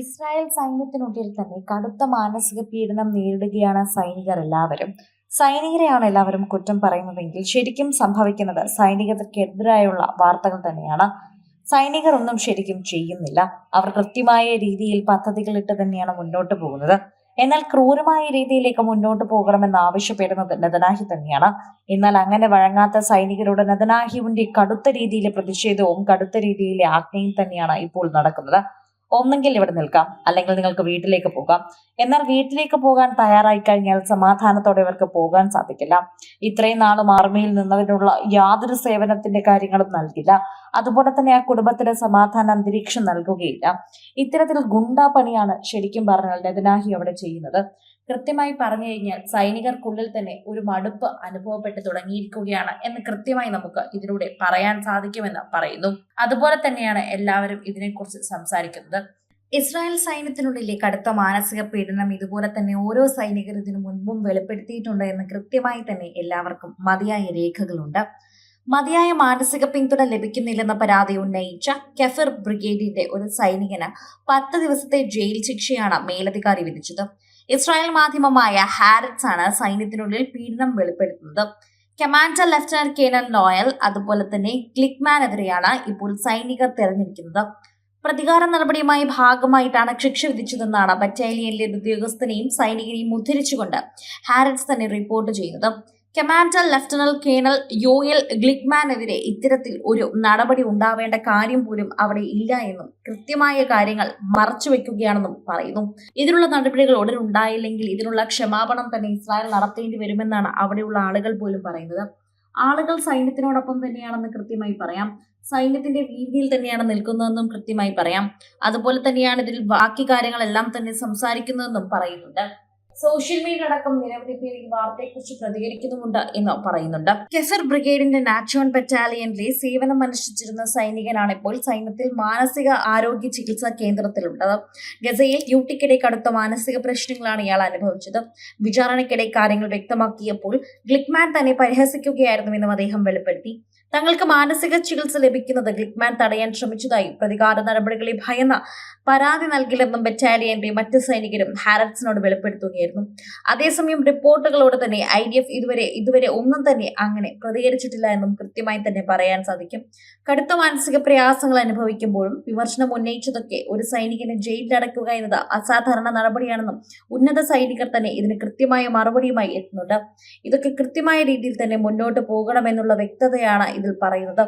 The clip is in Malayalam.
ഇസ്രായേൽ സൈന്യത്തിനുള്ളിൽ തന്നെ കടുത്ത മാനസിക പീഡനം നേരിടുകയാണ് സൈനികർ എല്ലാവരും. സൈനികരെയാണ് എല്ലാവരും കുറ്റം പറയുന്നതെങ്കിൽ ശരിക്കും സംഭവിക്കുന്നത് സൈനികർക്കെതിരായുള്ള വാർത്തകൾ തന്നെയാണ്. സൈനികർ ഒന്നും ശരിക്കും ചെയ്യുന്നില്ല. അവർ കൃത്യമായ രീതിയിൽ പദ്ധതികളിട്ട് തന്നെയാണ് മുന്നോട്ട് പോകുന്നത്. എന്നാൽ ക്രൂരമായ രീതിയിലേക്ക് മുന്നോട്ട് പോകണമെന്ന് ആവശ്യപ്പെടുന്നത് നദനാഹി തന്നെയാണ്. എന്നാൽ അങ്ങനെ വഴങ്ങാത്ത സൈനികരോട് നദനാഹിവിന്റെ കടുത്ത രീതിയിലെ പ്രതിഷേധവും കടുത്ത രീതിയിലെ ആജ്ഞയും തന്നെയാണ് ഇപ്പോൾ നടക്കുന്നത്. ഒന്നെങ്കിൽ ഇവിടെ നിൽക്കാം. അല്ലെങ്കിൽ നിങ്ങൾക്ക് വീട്ടിലേക്ക് പോകാം. എന്നാൽ വീട്ടിലേക്ക് പോകാൻ തയ്യാറായി കഴിഞ്ഞാൽ സമാധാനത്തോടെ ഇവർക്ക് പോകാൻ സാധിക്കില്ല. ഇത്രയും നാളും ആർമിയിൽ നിന്നവരുള്ള യാതൊരു സേവനത്തിന്റെ കാര്യങ്ങളും നൽകില്ല. അതുപോലെ തന്നെ ആ കുടുംബത്തിന് സമാധാന അന്തരീക്ഷം നൽകുകയില്ല. ഇത്തരത്തിൽ ഗുണ്ടാ പണിയാണ് ശരിക്കും പറഞ്ഞാൽ നെതനാഹി അവിടെ ചെയ്യുന്നത്. കൃത്യമായി പറഞ്ഞു കഴിഞ്ഞാൽ സൈനികർക്കുള്ളിൽ തന്നെ ഒരു മടുപ്പ് അനുഭവപ്പെട്ടു തുടങ്ങിയിരിക്കുകയാണ് എന്ന് കൃത്യമായി നമുക്ക് ഇതിലൂടെ പറയാൻ സാധിക്കുമെന്ന് പറയുന്നു. അതുപോലെ തന്നെയാണ് എല്ലാവരും ഇതിനെക്കുറിച്ച് സംസാരിക്കുന്നത്. ഇസ്രായേൽ സൈന്യത്തിനുള്ളിലെ കടുത്ത മാനസിക പീഡനം ഇതുപോലെ തന്നെ ഓരോ സൈനികർ ഇതിനു മുൻപും വെളിപ്പെടുത്തിയിട്ടുണ്ട് എന്ന് കൃത്യമായി തന്നെ എല്ലാവർക്കും മതിയായ രേഖകളുണ്ട്. മതിയായ മാനസിക പിന്തുണ ലഭിക്കുന്നില്ലെന്ന പരാതി ഉന്നയിച്ച കെഫർ ബ്രിഗേഡിന്റെ ഒരു സൈനികന് പത്ത് ദിവസത്തെ ജയിൽ ശിക്ഷയാണ് മേലധികാരി വിധിച്ചത്. ഇസ്രായേൽ മാധ്യമമായ ഹാരറ്റ്സ് ആണ് സൈന്യത്തിനുള്ളിൽ പീഡനം വെളിപ്പെടുത്തുന്നത്. കമാൻഡർ ലഫ്റ്റനന്റ് കേനൻ ലോയൽ അതുപോലെ തന്നെ ഗ്ലിക്മാനെതിരെയാണ് ഇപ്പോൾ സൈനികർ തെരഞ്ഞെടുക്കുന്നത്. പ്രതികാര നടപടിയുമായി ഭാഗമായിട്ടാണ് ശിക്ഷ വിധിച്ചതെന്നാണ് ബറ്റാലിയനിലെ ഉദ്യോഗസ്ഥനെയും സൈനികനെയും ഉദ്ധരിച്ചുകൊണ്ട് ഹാരറ്റ്സ് തന്നെ റിപ്പോർട്ട് ചെയ്യുന്നത് കമാൻഡർ ലഫ്റ്റനന്റ് കേണൽ യോയൽ ഗ്ലിക്മാനെതിരെ ഇത്തരത്തിൽ ഒരു നടപടി ഉണ്ടാവേണ്ട കാര്യം പോലും അവിടെ ഇല്ല എന്നും കൃത്യമായ കാര്യങ്ങൾ മറച്ചുവെക്കുകയാണെന്നും പറയുന്നു. ഇതിനുള്ള നടപടികൾ ഉടൻ ഉണ്ടായില്ലെങ്കിൽ ഇതിനുള്ള ക്ഷമാപണം തന്നെ ഇസ്രായേൽ നടത്തേണ്ടി വരുമെന്നാണ് അവിടെയുള്ള ആളുകൾ പോലും പറയുന്നത്. ആളുകൾ സൈന്യത്തിനോടൊപ്പം തന്നെയാണെന്ന് കൃത്യമായി പറയാം. സൈന്യത്തിന്റെ വീതിയിൽ തന്നെയാണ് നിൽക്കുന്നതെന്നും കൃത്യമായി പറയാം. അതുപോലെ തന്നെയാണ് ഇതിൽ ബാക്കി കാര്യങ്ങളെല്ലാം തന്നെ സംസാരിക്കുന്നതെന്നും പറയുന്നുണ്ട്. സോഷ്യൽ മീഡിയ അടക്കം നിരവധി പേർ ഈ വാർത്തയെക്കുറിച്ച് പ്രതികരിക്കുന്നുമുണ്ട് എന്ന് പറയുന്നുണ്ട്. കെസർ ബ്രിഗേഡിന്റെ നാച്ചോൺ ബറ്റാലിയനിലെ സേവനം അനുഷ്ഠിച്ചിരുന്ന സൈനികനാണ് ഇപ്പോൾ സൈന്യത്തിൽ മാനസിക ആരോഗ്യ ചികിത്സാ കേന്ദ്രത്തിലുള്ളത്. ഗസയിൽ ഡ്യൂട്ടിക്കിടെ കടുത്ത മാനസിക പ്രശ്നങ്ങളാണ് ഇയാൾ അനുഭവിച്ചത്. വിചാരണയ്ക്കിടെ കാര്യങ്ങൾ വ്യക്തമാക്കിയപ്പോൾ ഗ്ലിക്മാൻ തന്നെ പരിഹസിക്കുകയായിരുന്നുവെന്നും അദ്ദേഹം വെളിപ്പെടുത്തി. തങ്ങൾക്ക് മാനസിക ചികിത്സ ലഭിക്കുന്നത് ഗ്ലിക്മാൻ തടയാൻ ശ്രമിച്ചതായും പ്രതികാര നടപടികളെ ഭയന്ന പരാതി നൽകില്ലെന്നും ബറ്റാലിയന്റെ മറ്റ് സൈനികരും ഹാരറ്റ്സിനോട് വെളിപ്പെടുത്തുകയായിരുന്നു. അതേസമയം റിപ്പോർട്ടുകളോട് തന്നെ ഐ ഡി എഫ് ഇതുവരെ ഇതുവരെ ഒന്നും തന്നെ അങ്ങനെ പ്രതികരിച്ചിട്ടില്ല എന്നും കൃത്യമായി തന്നെ പറയാൻ സാധിക്കും. കടുത്ത മാനസിക പ്രയാസങ്ങൾ അനുഭവിക്കുമ്പോഴും വിമർശനം ഉന്നയിച്ചതൊക്കെ ഒരു സൈനികനെ ജയിലിലടക്കുക എന്നത് അസാധാരണ നടപടിയാണെന്നും ഉന്നത സൈനികർ തന്നെ ഇതിന് കൃത്യമായ മറുപടിയുമായി എത്തുന്നുണ്ട്. ഇതൊക്കെ കൃത്യമായ രീതിയിൽ തന്നെ മുന്നോട്ട് പോകണമെന്നുള്ള വ്യക്തതയാണ് ഇതിൽ പറയുന്നത്.